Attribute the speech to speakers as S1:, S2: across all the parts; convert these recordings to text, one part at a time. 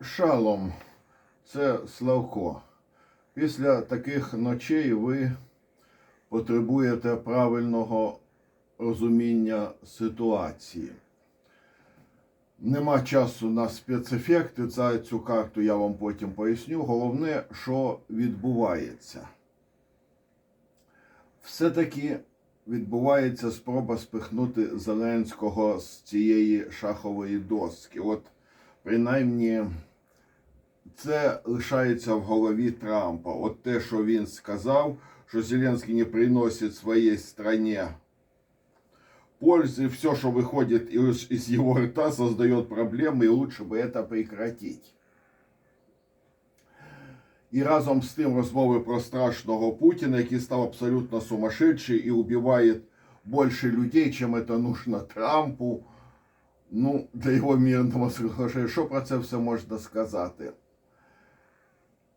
S1: Шалом, це Славко. Після таких ночей ви потребуєте правильного розуміння ситуації. Нема часу на спецефекти. За цю карту я вам потім поясню. Головне, що відбувається. Все-таки відбувається спроба спихнути Зеленського з цієї шахової доски. От, принаймні, це лишається в голові Трампа. От те, що він сказав, що Зеленський не приносить своїй стране пользы, все, что выходит из, из его рта, создает проблемы, и лучше бы это прекратить. І разом з тим розмови про страшного Путіна, який став абсолютно сумасшедший і убиває більше людей, чим це нужно Трампу. Ну, для його мирного соглашення. Що про це все можна сказати?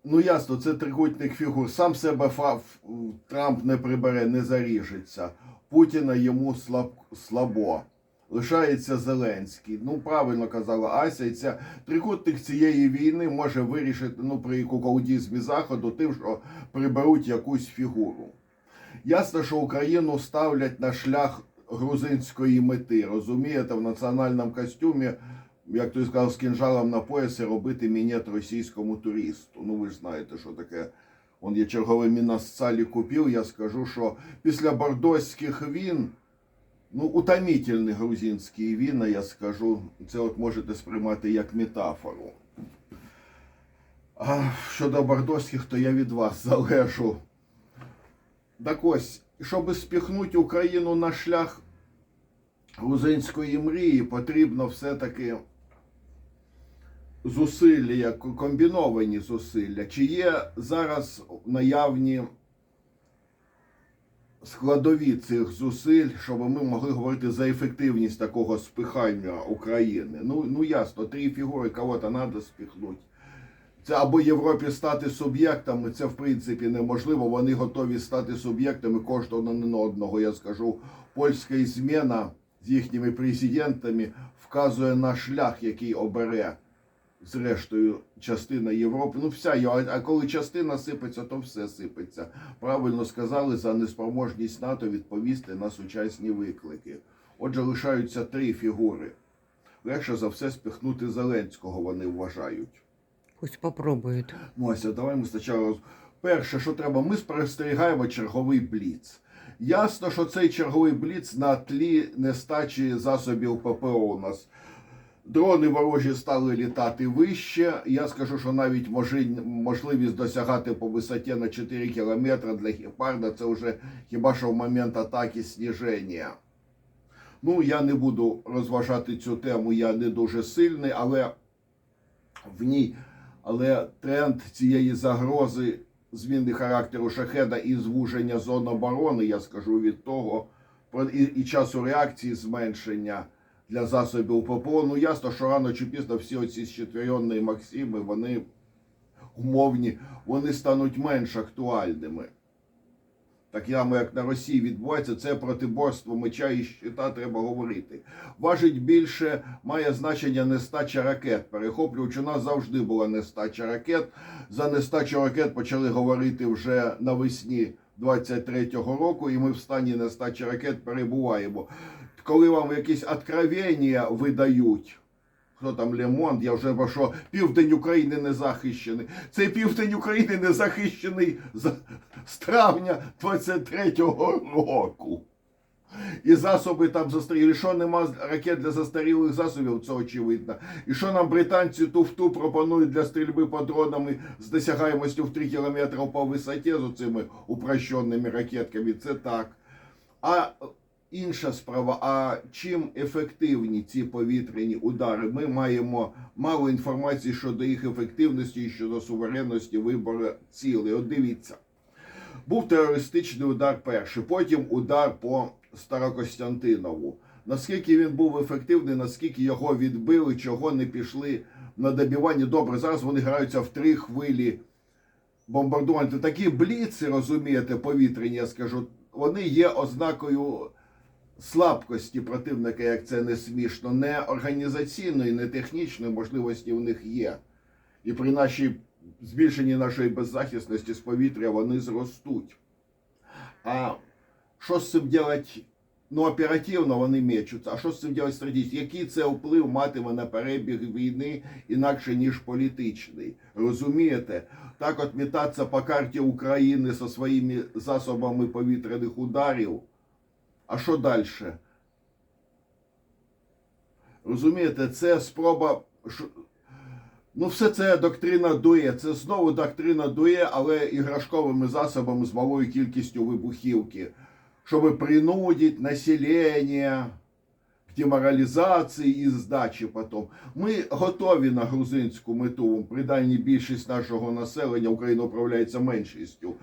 S1: Ну, ясно, це трикутник фігур. Сам себе фа- Трамп не прибере, не заріжеться. Путіна йому слаб, слабо. Лишається Зеленський. Ну, правильно казала Ася, і ця трикутник цієї війни може вирішити ну, при куколдізмі Заходу тим, що приберуть якусь фігуру. Ясно, що Україну ставлять на шлях грузинської мети. Розумієте, в національному костюмі, як той сказав, з кінжалом на поясі робити мінет російському туристу. Ну ви ж знаєте, що таке. Он я черговий мінасцалі купив, я скажу, що після бордоських він, ну, утомительні грузинські віна, я скажу, це от можете сприймати як метафору. А щодо бордоських, то я від вас залежу. Так ось, щоб спіхнути Україну на шлях грузинської мрії, потрібно все-таки зусилля, комбіновані зусилля. Чи є зараз наявні складові цих зусиль, щоб ми могли говорити за ефективність такого спихання України? Ну, ну ясно, три фігури кого-то треба спіхнути. Це або Європі стати суб'єктами, це в принципі неможливо. Вони готові стати суб'єктами кожного на одного. Я скажу, польська зміна з їхніми президентами вказує на шлях, який обере зрештою частина Європи. Ну, вся його, а коли частина сипеться, то все сипеться. Правильно сказали за неспроможність НАТО відповісти на сучасні виклики. Отже, лишаються три фігури. Легше за все спихнути Зеленського, вони вважають.
S2: Пусть попробуют.
S1: Ну, Ася, давай ми спочатку. Перше, що треба, ми спостерігаємо черговий бліц. Ясно, що цей черговий бліц на тлі нестачі засобів ППО у нас. Дрони ворожі стали літати вище. Я скажу, що навіть можливість досягати по висоті на 4 кілометри для гепарда це вже хіба що в момент атаки сніження. Ну, я не буду розважати цю тему, я не дуже сильний, але в ній але тренд цієї загрози зміни характеру шахеда і звуження зон оборони, я скажу від того, і, і часу реакції зменшення для засобів ППО. Ну ясно, що рано чи пізно всі оці щитвірьонні Максими, вони умовні, вони стануть менш актуальними. Так само, як на Росії відбувається, це протиборство меча і щита треба говорити. Важить більше має значення нестача ракет. Перехоплюючи, у нас завжди була нестача ракет. За нестачу ракет почали говорити вже навесні 23-го року, і ми в стані нестачі ракет перебуваємо. Коли вам якісь откровення видають. Хто там Лемонт, я вже що південь України не захищений. Цей південь України не захищений з, травня 23-го року. І засоби там застаріли. Що нема ракет для застарілих засобів, це очевидно. І що нам британці туфту пропонують для стрільби по дронами з досягаємостю в 3 кілометри по висоті з цими упрощеними ракетками, це так. А інша справа, а чим ефективні ці повітряні удари? Ми маємо мало інформації щодо їх ефективності і щодо суверенності вибору цілей. От дивіться. Був терористичний удар перший, потім удар по Старокостянтинову. Наскільки він був ефективний, наскільки його відбили, чого не пішли на добівання. Добре, зараз вони граються в три хвилі бомбардування. Такі бліци, розумієте, повітряні, я скажу, вони є ознакою слабкості противника, як це не смішно, не організаційної, не технічної можливості в них є. І при нашій збільшенні нашої беззахисності з повітря вони зростуть. А що з цим робити? Ну, оперативно вони мечуться. А що з цим робити стратегічно? Який це вплив матиме на перебіг війни інакше, ніж політичний? Розумієте? Так от метатися по карті України зі своїми засобами повітряних ударів. А що далі? Розумієте, це спроба. Ну, все це доктрина дує. Це знову доктрина дує, але іграшковими засобами з малою кількістю вибухівки, щоб принудити населення деморалізації і здачі потім. Ми готові на грузинську мету. Принаймні більшість нашого населення Україна управляється меншістю.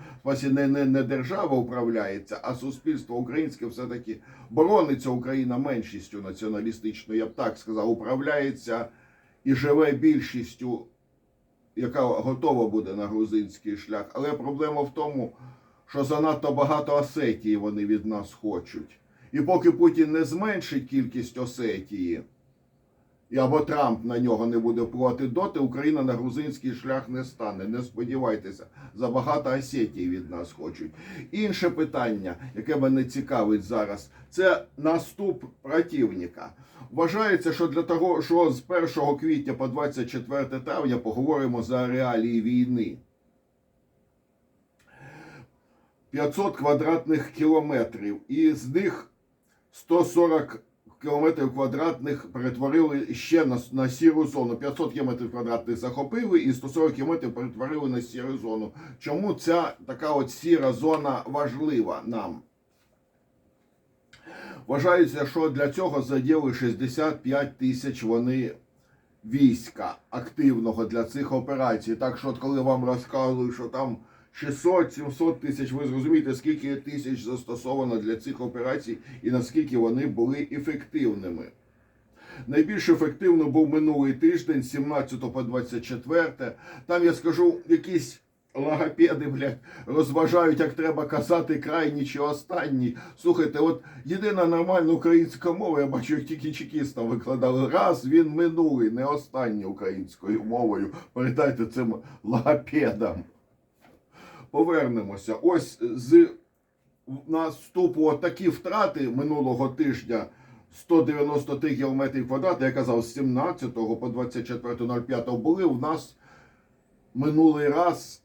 S1: Не, не, не держава управляється, а суспільство українське все-таки борониться Україна меншістю націоналістичною, я б так сказав, управляється і живе більшістю, яка готова буде на грузинський шлях. Але проблема в тому, що занадто багато Осетії вони від нас хочуть. І поки Путін не зменшить кількість Осетії, і або Трамп на нього не буде впливати доти, Україна на грузинський шлях не стане. Не сподівайтеся, забагато Осетії від нас хочуть. Інше питання, яке мене цікавить зараз, це наступ противника. Вважається, що для того, що з 1 квітня по 24 травня поговоримо за реалії війни. 500 квадратних кілометрів, і з них 140 кілометрів квадратних перетворили ще на, на сіру зону. 500 кілометрів квадратних захопили і 140 кілометрів перетворили на сіру зону. Чому ця така от сіра зона важлива нам? Вважається, що для цього задіяли 65 тисяч вони війська активного для цих операцій. Так що, от коли вам розказують, що там 600-700 тисяч, ви зрозумієте, скільки тисяч застосовано для цих операцій і наскільки вони були ефективними. Найбільш ефективно був минулий тиждень, 17 по 24. Там я скажу, якісь логопеди, блядь, розважають, як треба казати крайній чи останній. Слухайте, от єдина нормальна українська мова, я бачу, як тільки чекістам викладали. Раз він минулий, не останній українською мовою. Передайте цим логопедам. Повернемося. Ось з наступу такі втрати минулого тижня 193 км квадрат, я казав, з 17 по 24.05 були у нас минулий раз,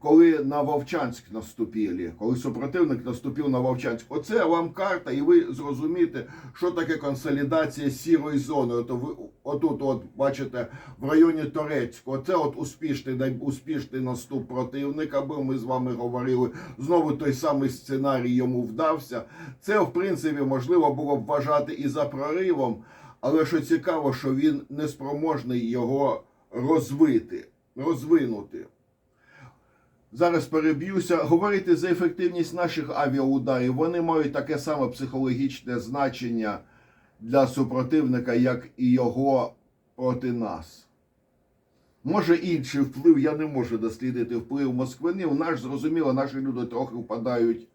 S1: коли на Вовчанськ наступили, коли супротивник наступив на Вовчанськ. Оце вам карта, і ви зрозумієте, що таке консолідація сірої зони. От ви отут, от бачите, в районі Торецького. Це от успішний найуспішний наступ противника. Був ми з вами говорили. Знову той самий сценарій йому вдався. Це, в принципі, можливо було б вважати і за проривом, але що цікаво, що він не спроможний його розвити, розвинути. Зараз переб'юся. Говорити за ефективність наших авіаударів. Вони мають таке саме психологічне значення для супротивника, як і його проти нас. Може інший вплив, я не можу дослідити вплив Москвини. У нас зрозуміло, наші люди трохи впадають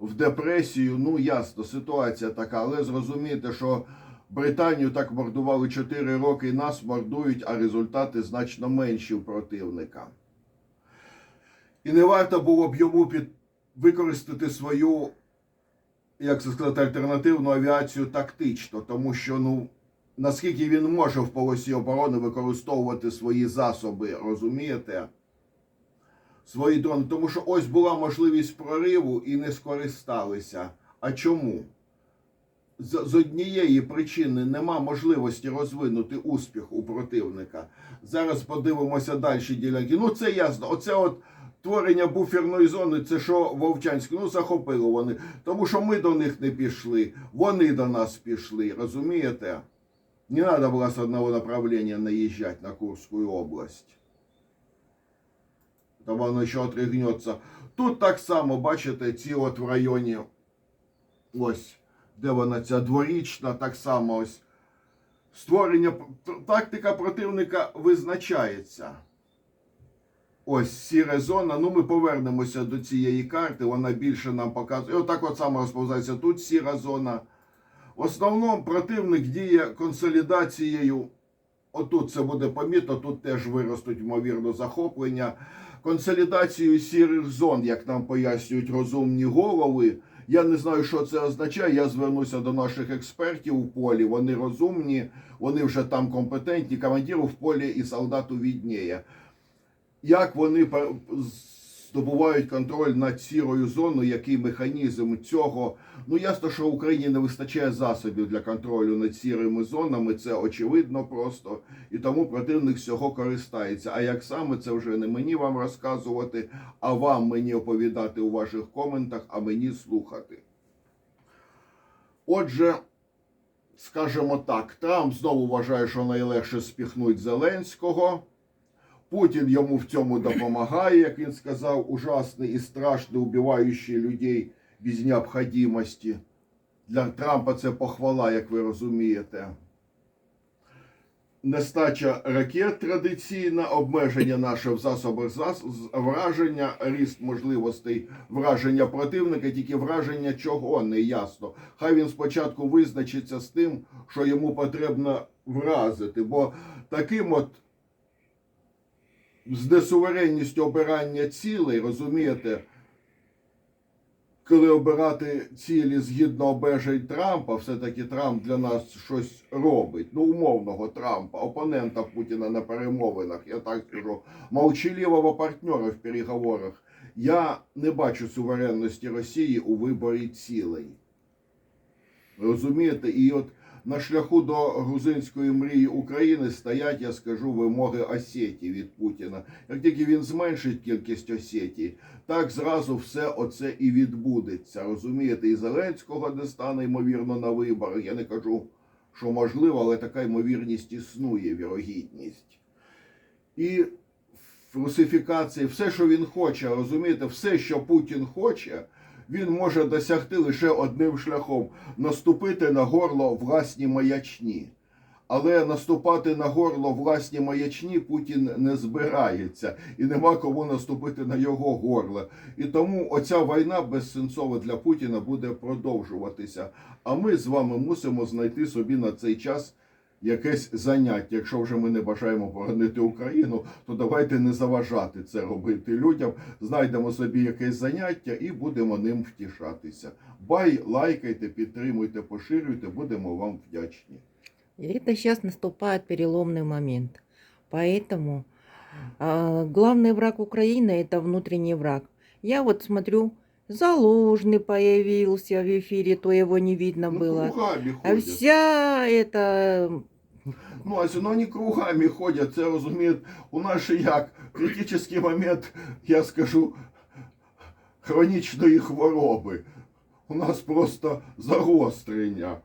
S1: в депресію. Ну, ясно, ситуація така, але зрозумійте, що Британію так мордували 4 роки, нас мордують, а результати значно менші у противника. І не варто було б йому під... використати свою, як це сказати, альтернативну авіацію тактично, тому що, ну, наскільки він може в полосі оборони використовувати свої засоби, розумієте? Свої дрони. Тому що ось була можливість прориву і не скористалися. А чому? З, з однієї причини нема можливості розвинути успіх у противника. Зараз подивимося далі ділянки. Ну, це ясно. Оце от творення буферної зони, це що Вовчанськ, ну захопили вони. Тому що ми до них не пішли, вони до нас пішли, розумієте? Не треба було з одного направлення наїжджати на Курську область. Там воно ще отригнеться. Тут так само, бачите, ці от в районі, ось, де вона ця дворічна, так само ось. Створення тактика противника визначається. Ось сіра зона. Ну, ми повернемося до цієї карти. Вона більше нам показує. І отак от само розповзається. Тут сіра зона. В основному противник діє консолідацією Отут це буде помітно, тут теж виростуть, ймовірно, захоплення. Консолідацію сірих зон, як нам пояснюють розумні голови. Я не знаю, що це означає. Я звернуся до наших експертів у полі. Вони розумні, вони вже там компетентні. Командиру в полі і солдату відніє. Як вони здобувають контроль над сірою зоною, який механізм цього? Ну ясно, що Україні не вистачає засобів для контролю над сірими зонами. Це очевидно просто, і тому противник з цього користається. А як саме це вже не мені вам розказувати, а вам мені оповідати у ваших коментах, а мені слухати. Отже, скажімо так, Трамп знову вважає, що найлегше спіхнуть Зеленського. Путін йому в цьому допомагає, як він сказав, ужасний і страшний, убиваючий людей без необхідності. Для Трампа це похвала, як ви розумієте. Нестача ракет традиційна, обмеження наше в засобах враження, ріст можливостей враження противника, тільки враження чого не ясно. Хай він спочатку визначиться з тим, що йому потрібно вразити, бо таким от з несуверенністю обирання цілей, розумієте, коли обирати цілі згідно обмежень Трампа, все-таки Трамп для нас щось робить. Ну, умовного Трампа, опонента Путіна на перемовинах, я так скажу, молчаливого партнера в переговорах. Я не бачу суверенності Росії у виборі цілей. Розумієте? І от на шляху до грузинської мрії України стоять, я скажу, вимоги Осетії від Путіна. Як тільки він зменшить кількість Осетії, так зразу все оце і відбудеться. Розумієте, і Зеленського не стане ймовірно на виборах. Я не кажу, що можливо, але така ймовірність існує, вірогідність. І русифікації, все, що він хоче, розумієте, все, що Путін хоче, він може досягти лише одним шляхом наступити на горло власні маячні. Але наступати на горло власні маячні Путін не збирається і нема кому наступити на його горло. І тому оця війна безсенсова для Путіна буде продовжуватися. А ми з вами мусимо знайти собі на цей час якесь заняття. Якщо вже ми не бажаємо боронити Україну, то давайте не заважати це робити людям. Знайдемо собі якесь заняття і будемо ним втішатися. Бай, лайкайте, підтримуйте, поширюйте, будемо вам вдячні.
S2: И это сейчас наступает переломный момент. Поэтому а, главный враг Украины это внутренний враг. Я вот смотрю, Залужный появился в эфире, то его не видно
S1: Ну,
S2: было.
S1: кругами
S2: А
S1: ходять.
S2: вся эта
S1: Ну, а ну вони кругами ходять, це розуміють. У нас ще як критичний момент, я скажу, хронічної хвороби. У нас просто загострення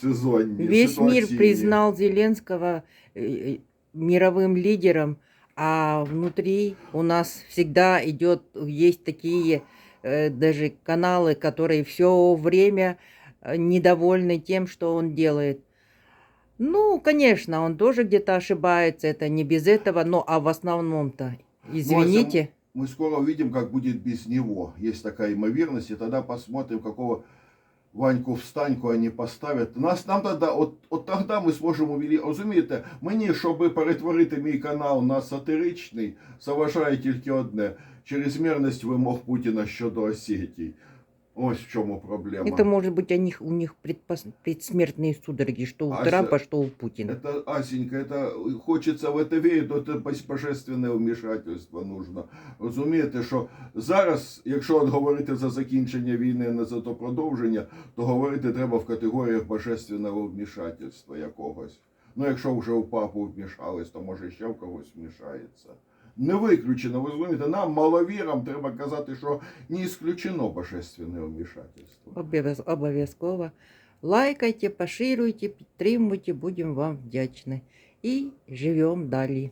S1: сезонні.
S2: весь мир
S1: ситуаційні.
S2: признал Зеленского э, мировым лидером, а внутри у нас всегда идет, есть такие э, даже каналы, которые все время э, недовольны тем, что он делает. Ну, конечно, он тоже где-то ошибается, это не без этого, но а в основном-то, извините,
S1: Мы скоро увидим, как будет без него. Есть такая имоверность, и тогда посмотрим, какого Ваньку встаньку они поставят. Нас нам тогда, от, от тогда ми зможемо увілі... Розумієте, мені, щоб перетворити мій канал на сатиричний, заважає тільки одне чрезмірність вимог Путіна щодо Осетії. Ось в чому проблема.
S2: это может быть у них, у них предпос- предсмертные судороги, что у
S1: А
S2: Трампа,
S1: за-
S2: что у Путина.
S1: Это, Асенька, это хочеться в это вірити, то це бос- божественне вмішательство нужно. Розумієте, що зараз, якщо от говорити за закінчення війни, а не за то продовження, то говорити треба в категоріях божественного вмішательства якогось. Ну, якщо вже у папу вмішались, то може ще в когось вмішається. Не виключено, ви розумієте, нам, маловірам, треба казати, що не исключено божественне вмішательство.
S2: Обов'язково. Лайкайте, поширюйте, підтримуйте, будемо вам вдячні. І живемо далі.